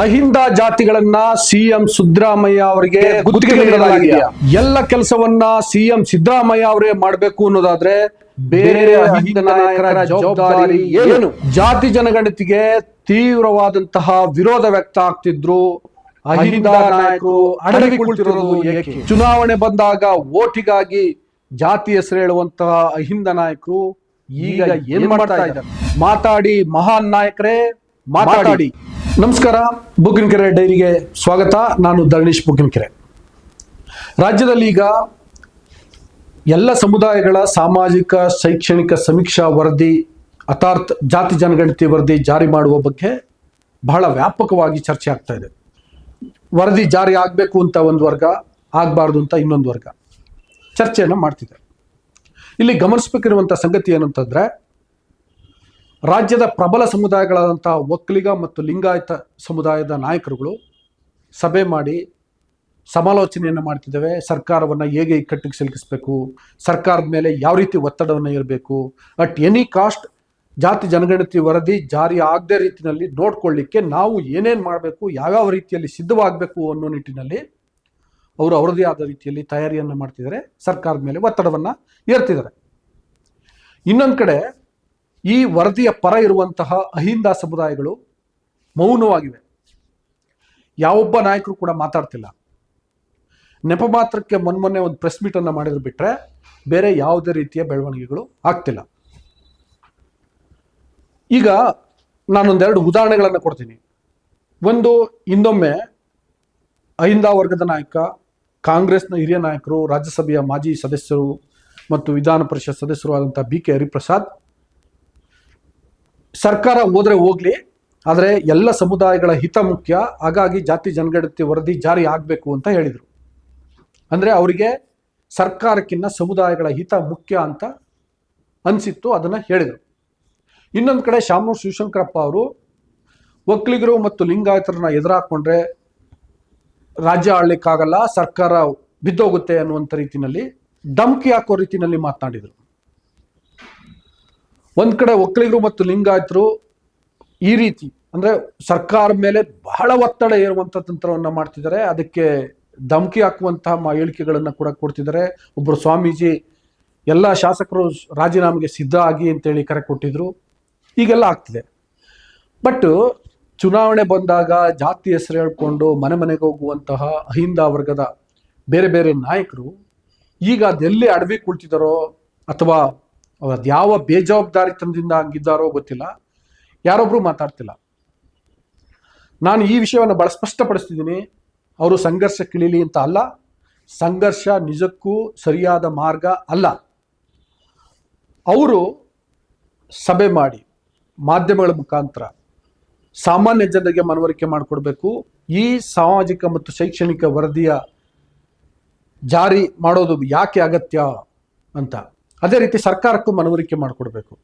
Ahinda ಜಾತಿಗಳನ್ನ CM Siddaramaiah ಅವರಿಗೆ ಗುತ್ತಿಗೆ ನೀಡಲಾಗಿದೆ ಎಲ್ಲ ಕೆಲಸವನ್ನ ಸಿಎಂ ಸಿದ್ದರಾಮಯ್ಯ ಅವರೇ ಮಾಡಬೇಕು ಅನ್ನೋದಾದ್ರೆ ಬೇರೆ ಅಹಿಂದ ನಾಯಕರ ಜವಾಬ್ದಾರಿ ಏನು? ಜಾತಿ ಜನಗಣತಿಗೆ ತೀವ್ರವಾದಂತಹ ವಿರೋಧ ವ್ಯಕ್ತ ಆಗ್ತಿದ್ರು. ಅಹಿಂದ ನಾಯಕರು ಅಡಗಿ ಕುಳಿತಿರೋದು ಏಕೆ? ಚುನಾವಣೆ ಬಂದಾಗ ಓಟಿಗಾಗಿ ಜಾತಿ ಹೆಸರು ಹೇಳುವಂತಹ ಅಹಿಂದ ನಾಯಕರು ಈಗ ಏನ್ ಮಾಡ್ತಾ ಇದ್ದಾರೆ? ಮಾತಾಡಿ ಮಹಾನ್ ನಾಯಕರೇ ಮಾತಾಡಿ. ನಮಸ್ಕಾರ. ಬುಗ್ಗಿನಕೆರೆ ಡೈರಿಗೆ ಸ್ವಾಗತ. ನಾನು ಧರಣೀಶ್ ಬುಗ್ಗಿನಕೆರೆ. ರಾಜ್ಯದಲ್ಲಿ ಈಗ ಎಲ್ಲ ಸಮುದಾಯಗಳ ಸಾಮಾಜಿಕ, ಶೈಕ್ಷಣಿಕ ಸಮೀಕ್ಷಾ ವರದಿ ಅಥಾರ್ಥ್ ಜಾತಿ ಜನಗಣತಿ ವರದಿ ಜಾರಿ ಮಾಡುವ ಬಗ್ಗೆ ಬಹಳ ವ್ಯಾಪಕವಾಗಿ ಚರ್ಚೆ ಆಗ್ತಾ ಇದೆ. ವರದಿ ಜಾರಿ ಆಗಬೇಕು ಅಂತ ಒಂದು ವರ್ಗ, ಆಗಬಾರ್ದು ಅಂತ ಇನ್ನೊಂದು ವರ್ಗ. ಚರ್ಚೆಯನ್ನು ಮಾಡ್ತಿದೆ ಇಲ್ಲಿ ಗಮನಿಸಬೇಕಿರುವಂಥ ಸಂಗತಿ ಏನಂತಂದ್ರೆ ರಾಜ್ಯದ ಪ್ರಬಲ ಸಮುದಾಯಗಳಾದಂಥ ಒಕ್ಕಲಿಗ ಮತ್ತು ಲಿಂಗಾಯತ ಸಮುದಾಯದ ನಾಯಕರುಗಳು ಸಭೆ ಮಾಡಿ ಸಮಾಲೋಚನೆಯನ್ನು ಮಾಡ್ತಿದ್ದೇವೆ. ಸರ್ಕಾರವನ್ನು ಹೇಗೆ ಇಕ್ಕಟ್ಟಿಗೆ ಸಿಲುಕಿಸಬೇಕು? ಸರ್ಕಾರದ ಮೇಲೆ ಯಾವ ರೀತಿ ಒತ್ತಡವನ್ನು ಇರಬೇಕು ಅಟ್ ಎನಿ ಕಾಸ್ಟ್ ಜಾತಿ ಜನಗಣತಿ ವರದಿ ಜಾರಿ ಆಗದೇ ರೀತಿಯಲ್ಲಿ ನೋಡ್ಕೊಳ್ಳಿಕ್ಕೆ ನಾವು ಏನೇನು ಮಾಡಬೇಕು, ಯಾವ್ಯಾವ ರೀತಿಯಲ್ಲಿ ಸಿದ್ಧವಾಗಬೇಕು ಅನ್ನೋ ನಿಟ್ಟಿನಲ್ಲಿ ಅವರು ಅವರದೇ ಆದ ರೀತಿಯಲ್ಲಿ ತಯಾರಿಯನ್ನು ಮಾಡ್ತಿದ್ದಾರೆ. ಸರ್ಕಾರದ ಮೇಲೆ ಒತ್ತಡವನ್ನು ಏರ್ತಿದ್ದಾರೆ ಇನ್ನೊಂದು ಕಡೆ ಈ ವರದಿಯ ಪರ ಇರುವಂತಹ ಅಹಿಂದ ಸಮುದಾಯಗಳು ಮೌನವಾಗಿವೆ. ಯಾವೊಬ್ಬ ನಾಯಕರು ಕೂಡ ಮಾತಾಡ್ತಿಲ್ಲ. ನೆಪ ಮಾತ್ರಕ್ಕೆ ಮೊನ್ಮೊನ್ನೆ ಒಂದು ಪ್ರೆಸ್ ಮೀಟನ್ನು ಮಾಡಿದ್ರು ಬಿಟ್ರೆ ಬೇರೆ ಯಾವುದೇ ರೀತಿಯ ಬೆಳವಣಿಗೆಗಳು ಆಗ್ತಿಲ್ಲ. ಈಗ ನಾನೊಂದೆರಡು ಉದಾಹರಣೆಗಳನ್ನು ಕೊಡ್ತೀನಿ. ಒಂದು ಇನ್ನೊಮ್ಮೆ ಅಹಿಂದ ವರ್ಗದ ನಾಯಕ, ಕಾಂಗ್ರೆಸ್ನ ಹಿರಿಯ ನಾಯಕರು, ರಾಜ್ಯಸಭೆಯ ಮಾಜಿ ಸದಸ್ಯರು ಮತ್ತು ವಿಧಾನ ಪರಿಷತ್ ಸದಸ್ಯರು ಆದಂಥ ಬಿ ಕೆ ಹರಿಪ್ರಸಾದ್ ಸರ್ಕಾರ ಹೋದರೆ ಹೋಗ್ಲಿ, ಆದರೆ ಎಲ್ಲ ಸಮುದಾಯಗಳ ಹಿತ ಮುಖ್ಯ. ಹಾಗಾಗಿ ಜಾತಿ ಜನಗಣತಿ ವರದಿ ಜಾರಿ ಆಗಬೇಕು ಅಂತ ಹೇಳಿದರು. ಅಂದರೆ ಅವರಿಗೆ ಸರ್ಕಾರಕ್ಕಿಂತ ಸಮುದಾಯಗಳ ಹಿತ ಮುಖ್ಯ ಅಂತ ಅನಿಸಿತ್ತು ಅದನ್ನು ಹೇಳಿದರು. ಇನ್ನೊಂದು ಕಡೆ ಶಾಮೂರ್ ಶಿವಶಂಕರಪ್ಪ ಅವರು, ಒಕ್ಕಲಿಗರು ಮತ್ತು ಲಿಂಗಾಯತರನ್ನ ಎದುರಾಕೊಂಡ್ರೆ ರಾಜ್ಯ ಆಳ್ಲಿಕ್ಕಾಗಲ್ಲ ಸರ್ಕಾರ ಬಿದ್ದೋಗುತ್ತೆ ಅನ್ನುವಂಥ ರೀತಿಯಲ್ಲಿ ಧಮ್ಕಿ ಹಾಕೋ ರೀತಿಯಲ್ಲಿ ಮಾತನಾಡಿದರು. ಒಂದ್ ಕಡೆ ಒಕ್ಕಲಿಗರು ಮತ್ತು ಲಿಂಗಾಯತರು ಈ ರೀತಿ, ಅಂದ್ರೆ ಸರ್ಕಾರ ಮೇಲೆ ಬಹಳ ಒತ್ತಡ ಏರುವಂತ ತಂತ್ರವನ್ನ ಮಾಡ್ತಿದ್ದಾರೆ. ಅದಕ್ಕೆ ಧಮಕಿ ಹಾಕುವಂತಹ ಹೇಳಿಕೆಗಳನ್ನ ಕೂಡ ಕೊಡ್ತಿದ್ದಾರೆ. ಒಬ್ಬರು ಸ್ವಾಮೀಜಿ, ಎಲ್ಲ ಶಾಸಕರು ರಾಜೀನಾಮೆಗೆ ಸಿದ್ಧ ಆಗಿ ಅಂತೇಳಿ ಕರೆ ಕೊಟ್ಟಿದ್ರು. ಈಗೆಲ್ಲ ಆಗ್ತಿದೆ. ಬಟ್ ಚುನಾವಣೆ ಬಂದಾಗ ಜಾತಿ ಹೆಸರು ಹೇಳ್ಕೊಂಡು ಮನೆ ಮನೆಗೆ ಹೋಗುವಂತಹ ಅಹಿಂದ ವರ್ಗದ ಬೇರೆ ಬೇರೆ ನಾಯಕರು ಈಗ ಅದೆಲ್ಲಿ ಅಡವಿ ಕುಳಿತಿದ್ದಾರೋ ಅಥವಾ ಅದು ಯಾವ ಬೇಜವಾಬ್ದಾರಿತನದಿಂದ ಹಂಗಿದ್ದಾರೋ ಗೊತ್ತಿಲ್ಲ. ಯಾರೊಬ್ರು ಮಾತಾಡ್ತಿಲ್ಲ. ನಾನು ಈ ವಿಷಯವನ್ನು ಬಹಳ ಸ್ಪಷ್ಟಪಡಿಸ್ತಿದ್ದೀನಿ. ಅವರು ಸಂಘರ್ಷಕ್ಕಿಳಿಲಿ ಅಂತ ಅಲ್ಲ. ಸಂಘರ್ಷ ನಿಜಕ್ಕೂ ಸರಿಯಾದ ಮಾರ್ಗ ಅಲ್ಲ. ಅವರು ಸಭೆ ಮಾಡಿ ಮಾಧ್ಯಮಗಳ ಮುಖಾಂತರ ಸಾಮಾನ್ಯ ಜನರಿಗೆ ಮನವರಿಕೆ ಮಾಡಿಕೊಡ್ಬೇಕು. ಈ ಸಾಮಾಜಿಕ ಮತ್ತು ಶೈಕ್ಷಣಿಕ ವರದಿಯ ಜಾರಿ ಮಾಡೋದು ಯಾಕೆ ಅಗತ್ಯ ಅಂತ. ಅದೇ ರೀತಿ ಸರ್ಕಾರಕ್ಕೂ ಮನವರಿಕೆ ಮಾಡಿಕೊಡ್ಬೇಕು.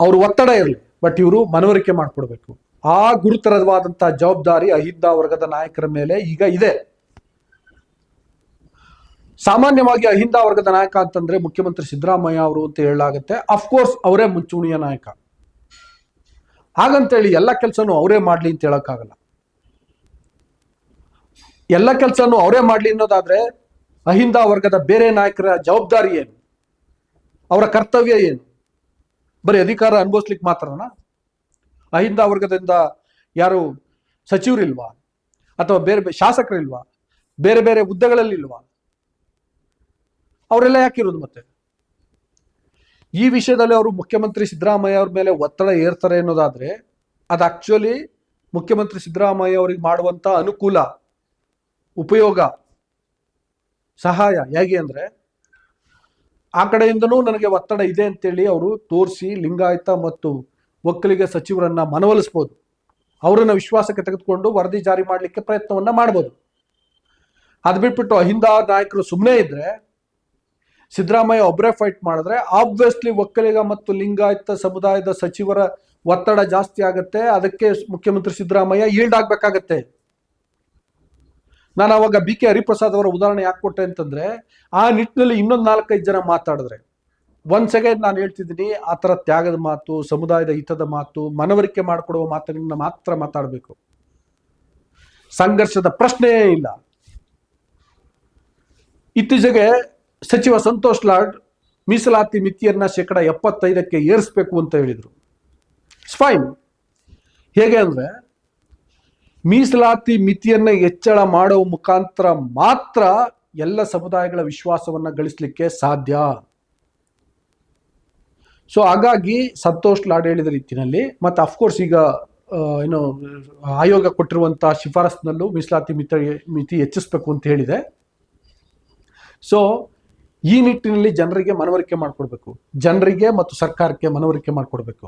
ಅವರು ಒತ್ತಡ ಇರಲಿ, ಬಟ್ ಇವರು ಮನವರಿಕೆ ಮಾಡಿಕೊಡ್ಬೇಕು. ಆ ಗುರುತರವಾದಂತಹ ಜವಾಬ್ದಾರಿ ಅಹಿಂದ ವರ್ಗದ ನಾಯಕರ ಮೇಲೆ ಈಗ ಇದೆ. ಸಾಮಾನ್ಯವಾಗಿ ಅಹಿಂದ ವರ್ಗದ ನಾಯಕ ಅಂತಂದ್ರೆ ಮುಖ್ಯಮಂತ್ರಿ ಸಿದ್ದರಾಮಯ್ಯ ಅವರು ಅಂತ ಹೇಳಲಾಗುತ್ತೆ. ಅಫ್ಕೋರ್ಸ್ ಅವರೇ ಮುಂಚೂಣಿಯ ನಾಯಕ. ಹಾಗಂತೇಳಿ ಎಲ್ಲ ಕೆಲಸನೂ ಅವರೇ ಮಾಡ್ಲಿ ಅಂತ ಹೇಳಕ್ಕಾಗಲ್ಲ. ಎಲ್ಲ ಕೆಲಸನೂ ಅವರೇ ಮಾಡ್ಲಿ ಅನ್ನೋದಾದ್ರೆ ಅಹಿಂದ ವರ್ಗದ ಬೇರೆ ನಾಯಕರ ಜವಾಬ್ದಾರಿ ಏನು? ಅವರ ಕರ್ತವ್ಯ ಏನು? ಬರೀ ಅಧಿಕಾರ ಅನುಭವಿಸ್ಲಿಕ್ಕೆ ಮಾತ್ರನಾ? ಅಹಿಂದ ವರ್ಗದಿಂದ ಯಾರು ಸಚಿವರಿಲ್ವಾ? ಅಥವಾ ಬೇರೆ ಬೇರೆ ಶಾಸಕರಿಲ್ವಾ? ಬೇರೆ ಬೇರೆ ಹುದ್ದೆಗಳಲ್ಲಿಲ್ವಾ? ಅವರೆಲ್ಲ ಯಾಕಿರೋದು ಮತ್ತೆ? ಈ ವಿಷಯದಲ್ಲಿ ಅವರು ಮುಖ್ಯಮಂತ್ರಿ ಸಿದ್ದರಾಮಯ್ಯ ಅವ್ರ ಮೇಲೆ ಒತ್ತಡ ಏರ್ತಾರೆ ಅನ್ನೋದಾದ್ರೆ, ಅದು ಆಕ್ಚುಲಿ ಮುಖ್ಯಮಂತ್ರಿ ಸಿದ್ದರಾಮಯ್ಯ ಅವರಿಗೆ ಮಾಡುವಂತ ಅನುಕೂಲ, ಉಪಯೋಗ ಸಹಾಯ ಹೇಗೆ ಅಂದ್ರೆ ಆ ಕಡೆಯಿಂದನೂ ನನಗೆ ಒತ್ತಡ ಇದೆ ಅಂತೇಳಿ ಅವರು ತೋರಿಸಿ ಲಿಂಗಾಯತ ಮತ್ತು ಒಕ್ಕಲಿಗ ಸಚಿವರನ್ನ ಮನವೊಲಿಸ್ಬೋದು. ಅವರನ್ನ ವಿಶ್ವಾಸಕ್ಕೆ ತೆಗೆದುಕೊಂಡು ವರದಿ ಜಾರಿ ಮಾಡಲಿಕ್ಕೆ ಪ್ರಯತ್ನವನ್ನ ಮಾಡ್ಬೋದು. ಅದು ಬಿಟ್ಬಿಟ್ಟು ಅಹಿಂದ ನಾಯಕರು ಸುಮ್ಮನೆ ಇದ್ರೆ, ಸಿದ್ದರಾಮಯ್ಯ ಒಬ್ಬರೇ ಫೈಟ್ ಮಾಡಿದ್ರೆ ಆಬ್ವಿಯಸ್ಲಿ ಒಕ್ಕಲಿಗ ಮತ್ತು ಲಿಂಗಾಯತ ಸಮುದಾಯದ ಸಚಿವರ ಒತ್ತಡ ಜಾಸ್ತಿ ಆಗುತ್ತೆ. ಅದಕ್ಕೆ ಮುಖ್ಯಮಂತ್ರಿ ಸಿದ್ದರಾಮಯ್ಯ ಈಲ್ಡ್ ಆಗ್ಬೇಕಾಗತ್ತೆ. ನಾನು ಅವಾಗ ಬಿ ಕೆ ಹರಿಪ್ರಸಾದ್ ಅವರ ಉದಾಹರಣೆ ಯಾಕೆ ಕೊಟ್ಟೆ ಅಂತಂದ್ರೆ, ಆ ನಿಟ್ಟಿನಲ್ಲಿ ಇನ್ನೊಂದು ನಾಲ್ಕೈದು ಜನ ಮಾತಾಡಿದ್ರೆ. ಒನ್ಸ್ ಅಗೇನ್ ನಾನು ಹೇಳ್ತಿದ್ದೀನಿ, ಆ ಥರ ತ್ಯಾಗದ ಮಾತು, ಸಮುದಾಯದ ಹಿತದ ಮಾತು, ಮನವರಿಕೆ ಮಾಡಿಕೊಡುವ ಮಾತುಗಳನ್ನ ಮಾತ್ರ ಮಾತಾಡಬೇಕು. ಸಂಘರ್ಷದ ಪ್ರಶ್ನೆಯೇ ಇಲ್ಲ. ಇತ್ತೀಚೆಗೆ ಸಚಿವ ಸಂತೋಷ್ ಲಾಡ್ ಮೀಸಲಾತಿ ಮಿತಿಯನ್ನ ಶೇಕಡ ಎಪ್ಪತ್ತೈದಕ್ಕೆ ಏರಿಸಬೇಕು ಅಂತ ಹೇಳಿದರು. ಫೈನ್ ಹೇಗೆ ಅಂದ್ರೆ ಮೀಸಲಾತಿ ಮಿತಿಯನ್ನ ಹೆಚ್ಚಳ ಮಾಡುವ ಮುಖಾಂತರ ಮಾತ್ರ ಎಲ್ಲ ಸಮುದಾಯಗಳ ವಿಶ್ವಾಸವನ್ನ ಗಳಿಸಲಿಕ್ಕೆ ಸಾಧ್ಯ. ಸೊ ಹಾಗಾಗಿ ಸಂತೋಷ್ ಲಾಡ್ ಹೇಳಿದ ರೀತಿಯಲ್ಲಿ ಮತ್ತೆ ಅಫ್ಕೋರ್ಸ್ ಈಗ ಏನು, ಆಯೋಗ ಕೊಟ್ಟಿರುವಂಥ ಶಿಫಾರಸ್ನಲ್ಲೂ ಮೀಸಲಾತಿ ಮಿತಿ ಮಿತಿ ಹೆಚ್ಚಿಸ್ಬೇಕು ಅಂತ ಹೇಳಿದೆ. ಸೊ ಈ ನಿಟ್ಟಿನಲ್ಲಿ ಜನರಿಗೆ ಮನವರಿಕೆ ಮಾಡಿಕೊಡ್ಬೇಕು. ಜನರಿಗೆ ಮತ್ತು ಸರ್ಕಾರಕ್ಕೆ ಮನವರಿಕೆ ಮಾಡಿಕೊಡ್ಬೇಕು.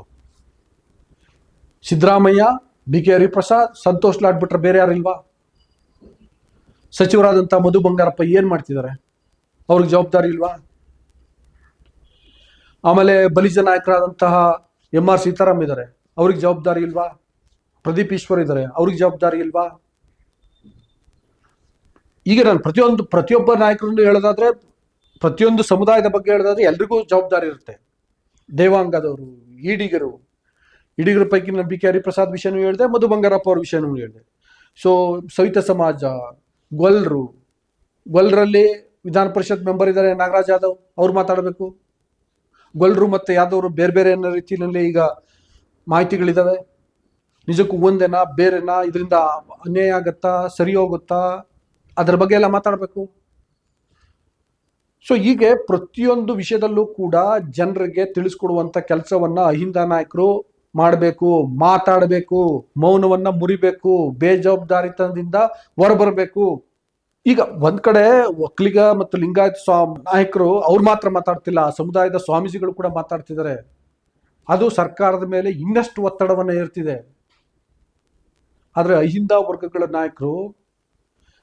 ಸಿದ್ದರಾಮಯ್ಯ ಬಿ ಕೆ ಹರಿಪ್ರಸಾದ್, ಸಂತೋಷ್ ಲಾಡ್ ಬಿಟ್ರೆ ಬೇರೆ ಯಾರಿಲ್ವಾ ಸಚಿವರಾದಂಥ ಮಧು ಬಂಗಾರಪ್ಪ ಏನು ಮಾಡ್ತಿದ್ದಾರೆ? ಅವ್ರಿಗೆ ಜವಾಬ್ದಾರಿ ಇಲ್ವಾ? ಆಮೇಲೆ ಬಲಿಜ ನಾಯಕರಾದಂತಹ ಎಂ ಆರ್ ಸೀತಾರಾಮ್ ಇದ್ದಾರೆ, ಅವ್ರಿಗೆ ಜವಾಬ್ದಾರಿ ಇಲ್ವಾ? ಪ್ರದೀಪ್ ಈಶ್ವರ್ ಇದ್ದಾರೆ, ಅವ್ರಿಗೆ ಜವಾಬ್ದಾರಿ ಇಲ್ವಾ? ಈಗ ನಾನು ಪ್ರತಿಯೊಂದು, ಪ್ರತಿಯೊಬ್ಬ ನಾಯಕರನ್ನು ಹೇಳೋದಾದ್ರೆ, ಪ್ರತಿಯೊಂದು ಸಮುದಾಯದ ಬಗ್ಗೆ ಹೇಳೋದಾದ್ರೆ ಎಲ್ರಿಗೂ ಜವಾಬ್ದಾರಿ ಇರುತ್ತೆ. ದೇವಾಂಗದವರು, ಈಡಿಗರು ಈಡಿಗರ ಪೈಕಿ ನಾನು ಬಿ ಕೆ ಹರಿಪ್ರಸಾದ್ ವಿಷಯನೂ ಹೇಳಿದೆ ಮಧು ಬಂಗಾರಪ್ಪ ಅವ್ರ ವಿಷಯನೂ ಹೇಳಿದೆ. ಸೊ ಸವಿತ ಸಮಾಜ, ಗೊಲ್ರು, ಗೊಲ್ರಲ್ಲಿ ವಿಧಾನ ಪರಿಷತ್ ಮೆಂಬರ್ ಇದ್ದಾರೆ ನಾಗರಾಜ್ ಯಾದವ್, ಅವ್ರು ಮಾತಾಡಬೇಕು. ಗೊಲ್ರು ಮತ್ತೆ ಯಾದವರು ಬೇರೆ ಬೇರೆ ಅನ್ನೋ ರೀತಿಯಲ್ಲಿ ಈಗ ಮಾಹಿತಿಗಳಿದ್ದಾವೆ ನಿಜಕ್ಕೂ ಒಂದೇನಾ, ಬೇರೆನಾ, ಇದರಿಂದ ಅನ್ಯಾಯ ಆಗತ್ತಾ, ಸರಿ ಹೋಗುತ್ತಾ, ಅದರ ಬಗ್ಗೆ ಎಲ್ಲ ಮಾತಾಡಬೇಕು. ಸೊ ಹೀಗೆ ಪ್ರತಿಯೊಂದು ವಿಷಯದಲ್ಲೂ ಕೂಡ ಜನರಿಗೆ ತಿಳಿಸ್ಕೊಡುವಂತ ಕೆಲಸವನ್ನ ಅಹಿಂದ ನಾಯಕರು ಮಾಡಬೇಕು, ಮಾತಾಡಬೇಕು, ಮೌನವನ್ನ ಮುರಿಬೇಕು, ಬೇಜವಾಬ್ದಾರಿತನದಿಂದ ಹೊರಬರಬೇಕು. ಈಗ ಒಂದ್ ಕಡೆ ಒಕ್ಕಲಿಗ ಮತ್ತು ಲಿಂಗಾಯತ ಸ್ವಾಮಿ ನಾಯಕರು ಅವ್ರು ಮಾತ್ರ ಮಾತಾಡ್ತಿಲ್ಲ ಸಮುದಾಯದ ಸ್ವಾಮೀಜಿಗಳು ಕೂಡ ಮಾತಾಡ್ತಿದ್ದಾರೆ. ಅದು ಸರ್ಕಾರದ ಮೇಲೆ ಇನ್ನಷ್ಟು ಒತ್ತಡವನ್ನ ಇರ್ತಿದೆ ಆದರೆ ಅಹಿಂದ ವರ್ಗಗಳ ನಾಯಕರು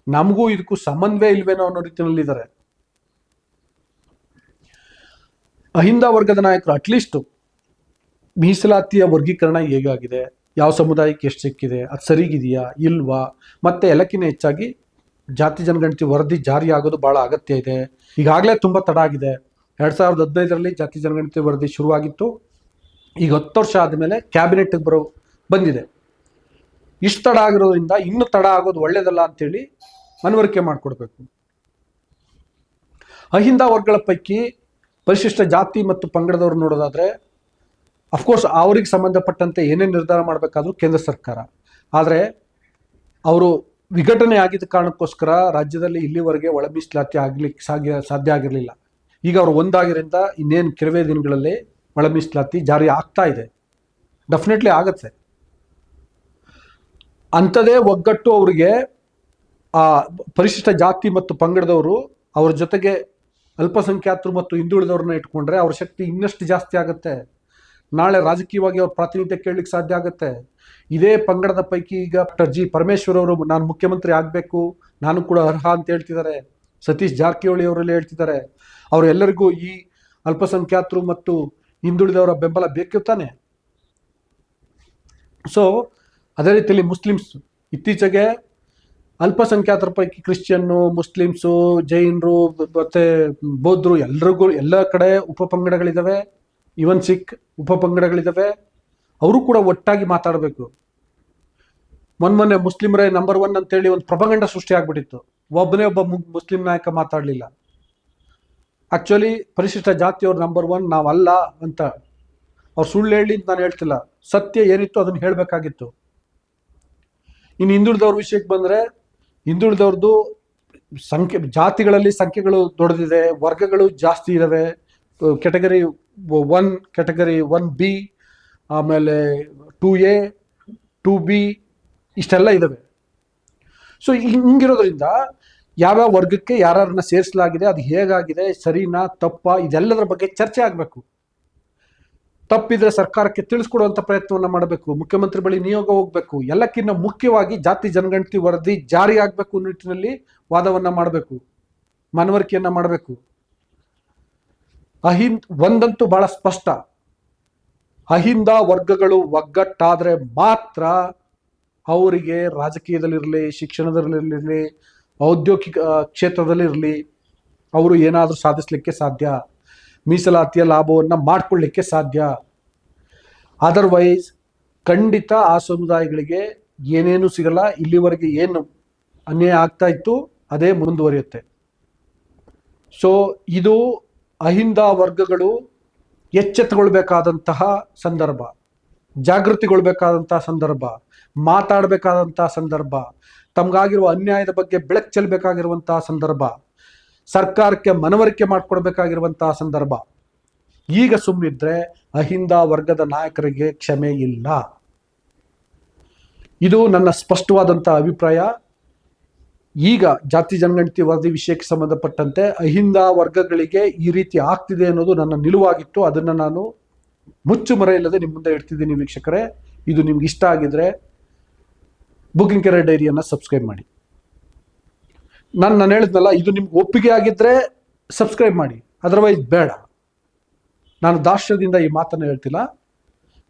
ನಮಗೂ ಇದಕ್ಕೂ ಸಂಬಂಧವೇ ಇಲ್ವೇನೋ ಅನ್ನೋ ರೀತಿಯಲ್ಲಿದ್ದಾರೆ. ಅಹಿಂದ ವರ್ಗದ ನಾಯಕರು ಅಟ್ಲೀಸ್ಟ್ ಮೀಸಲಾತಿಯ ವರ್ಗೀಕರಣ ಹೇಗಾಗಿದೆ? ಯಾವ ಸಮುದಾಯಕ್ಕೆ ಎಷ್ಟು ಸಿಕ್ಕಿದೆ? ಅದು ಸರಿಗಿದೆಯಾ? ಇಲ್ವಾ? ಮತ್ತೆ ಎಲ್ಲಕ್ಕಿಂತ ಹೆಚ್ಚಾಗಿ ಜಾತಿ ಜನಗಣತಿ ವರದಿ ಜಾರಿ ಆಗೋದು ಬಹಳ ಅಗತ್ಯ ಇದೆ. ಈಗಾಗಲೇ ತುಂಬ ತಡ ಆಗಿದೆ. ಎರಡು ಸಾವಿರದ ಹದಿನೈದರಲ್ಲಿ ಜಾತಿ ಜನಗಣತಿ ವರದಿ ಶುರುವಾಗಿತ್ತು. ಈಗ ಹತ್ತು ವರ್ಷ ಆದಮೇಲೆ ಕ್ಯಾಬಿನೆಟ್ಗೆ ಬರೋ, ಬಂದಿದೆ. ಇಷ್ಟು ತಡ ಆಗಿರೋದ್ರಿಂದ ಇನ್ನೂ ತಡ ಆಗೋದು ಒಳ್ಳೇದಲ್ಲ ಅಂತೇಳಿ ಮನವರಿಕೆ ಮಾಡಿಕೊಡ್ಬೇಕು. ಅಹಿಂದ ವರ್ಗಗಳ ಪೈಕಿ ಪರಿಶಿಷ್ಟ ಜಾತಿ ಮತ್ತು ಪಂಗಡದವರು ನೋಡೋದಾದ್ರೆ ಅಫ್ಕೋರ್ಸ್ ಅವ್ರಿಗೆ ಸಂಬಂಧಪಟ್ಟಂತೆ ಏನೇ ನಿರ್ಧಾರ ಮಾಡಬೇಕಾದ್ರೂ ಕೇಂದ್ರ ಸರ್ಕಾರ. ಆದರೆ, ಅವರು ವಿಘಟನೆ ಆಗಿದ್ದ ಕಾರಣಕ್ಕೋಸ್ಕರ ರಾಜ್ಯದಲ್ಲಿ ಇಲ್ಲಿವರೆಗೆ ಒಳ ಆಗ್ಲಿಕ್ಕೆ ಸಾಧ್ಯ ಸಾಧ್ಯ ಆಗಿರಲಿಲ್ಲ. ಈಗ ಅವರು ಒಂದಾಗಿರಿಂದ ಇನ್ನೇನು ಕೆಲವೇ ದಿನಗಳಲ್ಲಿ ಒಳ ಜಾರಿ ಆಗ್ತಾ ಇದೆ. ಡೆಫಿನೆಟ್ಲಿ ಆಗತ್ತೆ. ಅಂಥದೇ ಒಗ್ಗಟ್ಟು ಅವರಿಗೆ, ಆ, ಪರಿಶಿಷ್ಟ ಜಾತಿ ಮತ್ತು ಪಂಗಡದವರು ಅವ್ರ ಜೊತೆಗೆ ಅಲ್ಪಸಂಖ್ಯಾತರು ಮತ್ತು ಹಿಂದುಳಿದವ್ರನ್ನ ಇಟ್ಕೊಂಡ್ರೆ ಅವ್ರ ಶಕ್ತಿ ಇನ್ನಷ್ಟು ಜಾಸ್ತಿ ಆಗುತ್ತೆ. ನಾಳೆ ರಾಜಕೀಯವಾಗಿ ಅವ್ರ ಪ್ರಾತಿನಿಧ್ಯ ಕೇಳಲಿಕ್ಕೆ ಸಾಧ್ಯ ಆಗುತ್ತೆ. ಇದೇ ಪಂಗಡದ ಪೈಕಿ ಈಗ ಡಾಕ್ಟರ್ ಜಿ ಪರಮೇಶ್ವರ್ ಅವರು ನಾನು ಮುಖ್ಯಮಂತ್ರಿ ಆಗಬೇಕು, ನಾನು ಕೂಡ ಅರ್ಹ ಅಂತ ಹೇಳ್ತಿದ್ದಾರೆ. ಸತೀಶ್ ಜಾರಕಿಹೊಳಿ ಅವರೆಲ್ಲ ಹೇಳ್ತಿದ್ದಾರೆ. ಅವರೆಲ್ಲರಿಗೂ ಈ ಅಲ್ಪಸಂಖ್ಯಾತರು ಮತ್ತು ಹಿಂದುಳಿದವರ ಬೆಂಬಲ ಬೇಕು ತಾನೆ? ಸೊ ಅದೇ ರೀತಿಯಲ್ಲಿ ಮುಸ್ಲಿಮ್ಸ್ ಇತ್ತೀಚೆಗೆ ಅಲ್ಪಸಂಖ್ಯಾತರ ಪೈಕಿ ಕ್ರಿಶ್ಚಿಯನ್ನು, ಮುಸ್ಲಿಮ್ಸು, ಜೈನರು, ಮತ್ತೆ ಬೌದ್ಧರು ಎಲ್ಲರಿಗೂ ಎಲ್ಲ ಕಡೆ ಉಪಪಂಗಡಗಳಿದ್ದಾವೆ ಇವನ್ ಸಿಖ್ ಉಪಪಂಗಡಗಳಿದ್ದಾವೆ ಅವರು ಕೂಡ ಒಟ್ಟಾಗಿ ಮಾತಾಡಬೇಕು. ಮೊನ್ನೆ ಮುಸ್ಲಿಮರೇ ನಂಬರ್ ಒನ್ ಅಂತೇಳಿ ಒಂದು ಪ್ರಪಗಂಡ ಸೃಷ್ಟಿ ಆಗ್ಬಿಟ್ಟಿತ್ತು. ಒಬ್ಬನೇ ಒಬ್ಬ ಮುಸ್ಲಿಂ ನಾಯಕ ಮಾತಾಡಲಿಲ್ಲ. ಆಕ್ಚುಲಿ ಪರಿಶಿಷ್ಟ ಜಾತಿಯವ್ರ ನಂಬರ್ ಒನ್ ನಾವಲ್ಲ ಅಂತ. ಅವ್ರು ಸುಳ್ಳು ಹೇಳಿ ನಾನು ಹೇಳ್ತಿಲ್ಲ. ಸತ್ಯ ಏನಿತ್ತು ಅದನ್ನ ಹೇಳಬೇಕಾಗಿತ್ತು. ಇನ್ನು ಹಿಂದುಳಿದವ್ರ ವಿಷಯಕ್ಕೆ ಬಂದ್ರೆ ಹಿಂದುಳಿದವ್ರದ್ದು ಸಂಖ್ಯೆ, ಜಾತಿಗಳಲ್ಲಿ ಸಂಖ್ಯೆಗಳು ದೊಡ್ಡದಿದೆ, ವರ್ಗಗಳು ಜಾಸ್ತಿ ಇದ್ದಾವೆ category one category one B, ಆಮೇಲೆ ಟೂ ಎ, ಟೂ ಬಿ, ಇಷ್ಟೆಲ್ಲ ಇದ್ದಾವೆ ಸೊ ಹಿಂಗಿರೋದ್ರಿಂದ ಯಾವ್ಯಾವ ವರ್ಗಕ್ಕೆ ಯಾರನ್ನ ಸೇರಿಸಲಾಗಿದೆ, ಅದು ಹೇಗಾಗಿದೆ, ಸರಿನಾ, ತಪ್ಪಾ, ಇದೆಲ್ಲದರ ಬಗ್ಗೆ ಚರ್ಚೆ ಆಗಬೇಕು. ತಪ್ಪಿದ್ರೆ ಸರ್ಕಾರಕ್ಕೆ ತಿಳಿಸ್ಕೊಡುವಂತ ಪ್ರಯತ್ನವನ್ನ ಮಾಡಬೇಕು. ಮುಖ್ಯಮಂತ್ರಿ ಬಳಿ ನಿಯೋಗ ಹೋಗ್ಬೇಕು. ಎಲ್ಲಕ್ಕಿಂತ ಮುಖ್ಯವಾಗಿ ಜಾತಿ, ಜನಗಣತಿ ವರದಿ ಜಾರಿ ಆಗ್ಬೇಕು ನಿಟ್ಟಿನಲ್ಲಿ ವಾದವನ್ನ ಮಾಡಬೇಕು. ಮನವರಿಕೆಯನ್ನು ಮಾಡಬೇಕು. ಅಹಿಂದ್ ಒಂದಂತೂ ಬಹಳ ಸ್ಪಷ್ಟ. ಅಹಿಂದ ವರ್ಗಗಳು ಒಗ್ಗಟ್ಟಾದರೆ ಮಾತ್ರ ಅವರಿಗೆ ರಾಜಕೀಯದಲ್ಲಿರಲಿ, ಶಿಕ್ಷಣದಲ್ಲಿರಲಿ, ಔದ್ಯೋಗಿಕ ಕ್ಷೇತ್ರದಲ್ಲಿರಲಿ ಅವರು ಏನಾದರೂ ಸಾಧಿಸಲಿಕ್ಕೆ ಸಾಧ್ಯ. ಮೀಸಲಾತಿಯ ಲಾಭವನ್ನು ಮಾಡಿಕೊಳ್ಳಿಕ್ಕೆ ಸಾಧ್ಯ. ಅದರ್ವೈಸ್ ಖಂಡಿತ ಆ ಸಮುದಾಯಗಳಿಗೆ ಏನೇನು ಸಿಗಲ್ಲ. ಇಲ್ಲಿವರೆಗೆ ಏನು ಅನ್ಯಾಯ ಆಗ್ತಾ ಇತ್ತು, ಅದೇ ಮುಂದುವರಿಯುತ್ತೆ. ಸೊ ಇದು ಅಹಿಂದ ವರ್ಗಗಳು ಎಚ್ಚೆತ್ತುಕೊಳ್ಬೇಕಾದಂತಹ ಸಂದರ್ಭ, ಜಾಗೃತಿಗೊಳ್ಬೇಕಾದಂತಹ ಸಂದರ್ಭ, ಮಾತಾಡಬೇಕಾದಂತಹ ಸಂದರ್ಭ, ತಮಗಾಗಿರುವ ಅನ್ಯಾಯದ ಬಗ್ಗೆ ಬೆಳಕು ಚೆಲ್ಲಬೇಕಾಗಿರುವಂತಹ ಸಂದರ್ಭ, ಸರ್ಕಾರಕ್ಕೆ ಮನವರಿಕೆ ಮಾಡಿಕೊಡ್ಬೇಕಾಗಿರುವಂತಹ ಸಂದರ್ಭ. ಈಗ ಸುಮ್ಮಿದ್ರೆ ಅಹಿಂದ ವರ್ಗದ ನಾಯಕರಿಗೆ ಕ್ಷಮೆ ಇಲ್ಲ. ಇದು ನನ್ನ ಸ್ಪಷ್ಟವಾದಂತಹ ಅಭಿಪ್ರಾಯ. ಈಗ ಜಾತಿ ಜನಗಣತಿ ವರದಿ ವಿಷಯಕ್ಕೆ ಸಂಬಂಧಪಟ್ಟಂತೆ ಅಹಿಂದ ವರ್ಗಗಳಿಗೆ ಈ ರೀತಿ ಆಗ್ತಿದೆ ಅನ್ನೋದು ನನ್ನ ನಿಲುವಾಗಿತ್ತು. ಅದನ್ನು ನಾನು ಮುಚ್ಚು ಮರೆಯಿಲ್ಲದೆ ನಿಮ್ಮ ಮುಂದೆ ಇಡ್ತಿದ್ದೀನಿ ವೀಕ್ಷಕರೇ. ಇದು ನಿಮ್ಗೆ ಇಷ್ಟ ಆಗಿದ್ರೆ ಬುಕಿಂಗ್ ಕೆರೆ ಡೈರಿಯನ್ನು ಸಬ್ಸ್ಕ್ರೈಬ್ ಮಾಡಿ. ನಾನು ನಾನು ಹೇಳಿದ್ನಲ್ಲ, ಇದು ನಿಮ್ಗೆ ಒಪ್ಪಿಗೆ ಆಗಿದ್ರೆ ಸಬ್ಸ್ಕ್ರೈಬ್ ಮಾಡಿ. ಅದರ್ವೈಸ್ ಬೇಡ. ನಾನು ದಾಶ್ಯದಿಂದ ಈ ಮಾತನ್ನು ಹೇಳ್ತಿಲ್ಲ.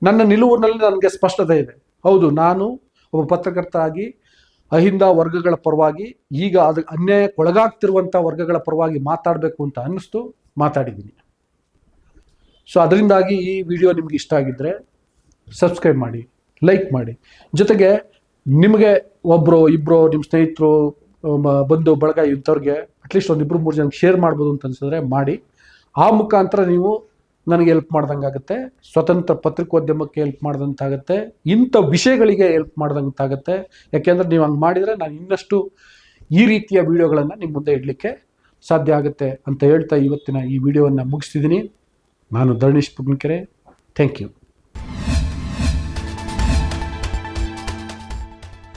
ನನ್ನ ನಿಲುವಿನಲ್ಲಿ ನನಗೆ ಸ್ಪಷ್ಟತೆ ಇದೆ. ಹೌದು, ನಾನು ಒಬ್ಬ ಪತ್ರಕರ್ತ ಆಗಿ ಅಹಿಂದ ವರ್ಗಗಳ ಪರವಾಗಿ ಈಗ ಅದು ಅನ್ಯಾಯಕ್ಕೆ ಒಳಗಾಗ್ತಿರುವಂಥ ವರ್ಗಗಳ ಪರವಾಗಿ ಮಾತಾಡಬೇಕು ಅಂತ ಅನ್ನಿಸ್ತು, ಮಾತಾಡಿದ್ದೀನಿ. ಸೊ ಅದರಿಂದಾಗಿ ಈ ವಿಡಿಯೋ ನಿಮ್ಗೆ ಇಷ್ಟ ಆಗಿದ್ದರೆ ಸಬ್ಸ್ಕ್ರೈಬ್ ಮಾಡಿ ಲೈಕ್ ಮಾಡಿ. ಜೊತೆಗೆ ನಿಮಗೆ ಒಬ್ಬರು ಇಬ್ಬರು ನಿಮ್ಮ ಸ್ನೇಹಿತರು ಬಂಧು, ಬಳಗ ಇಂಥವ್ರಿಗೆ ಅಟ್ಲೀಸ್ಟ್ ಒಂದು ಇಬ್ಬರು ಮೂರು ಜನಕ್ಕೆ ಶೇರ್ ಮಾಡ್ಬೋದು ಅಂತ ಅನ್ಸಿದ್ರೆ ಮಾಡಿ. ಆ ಮುಖಾಂತರ ನೀವು ನನಗೆ ಹೆಲ್ಪ್ ಮಾಡ್ದಂಗಾಗುತ್ತೆ. ಸ್ವತಂತ್ರ ಪತ್ರಿಕೋದ್ಯಮಕ್ಕೆ ಹೆಲ್ಪ್ ಮಾಡ್ದಂತಾಗುತ್ತೆ. ಇಂಥ ವಿಷಯಗಳಿಗೆ ಹೆಲ್ಪ್ ಮಾಡ್ದಂತಾಗುತ್ತೆ. ಯಾಕೆಂದ್ರೆ ನೀವು ಹಂಗೆ ಮಾಡಿದರೆ ನಾನು ಇನ್ನಷ್ಟು ಈ ರೀತಿಯ ವಿಡಿಯೋಗಳನ್ನು ನಿಮ್ಮ ಮುಂದೆ ಇಡಲಿಕ್ಕೆ ಸಾಧ್ಯ ಆಗುತ್ತೆ ಅಂತ ಹೇಳ್ತಾ ಇವತ್ತಿನ ಈ ವಿಡಿಯೋವನ್ನು ಮುಗಿಸ್ತಿದ್ದೀನಿ. ನಾನು ಧರಣೀಶ್ ಪುಗ್ನಿಕೆರೆ ಥ್ಯಾಂಕ್ ಯು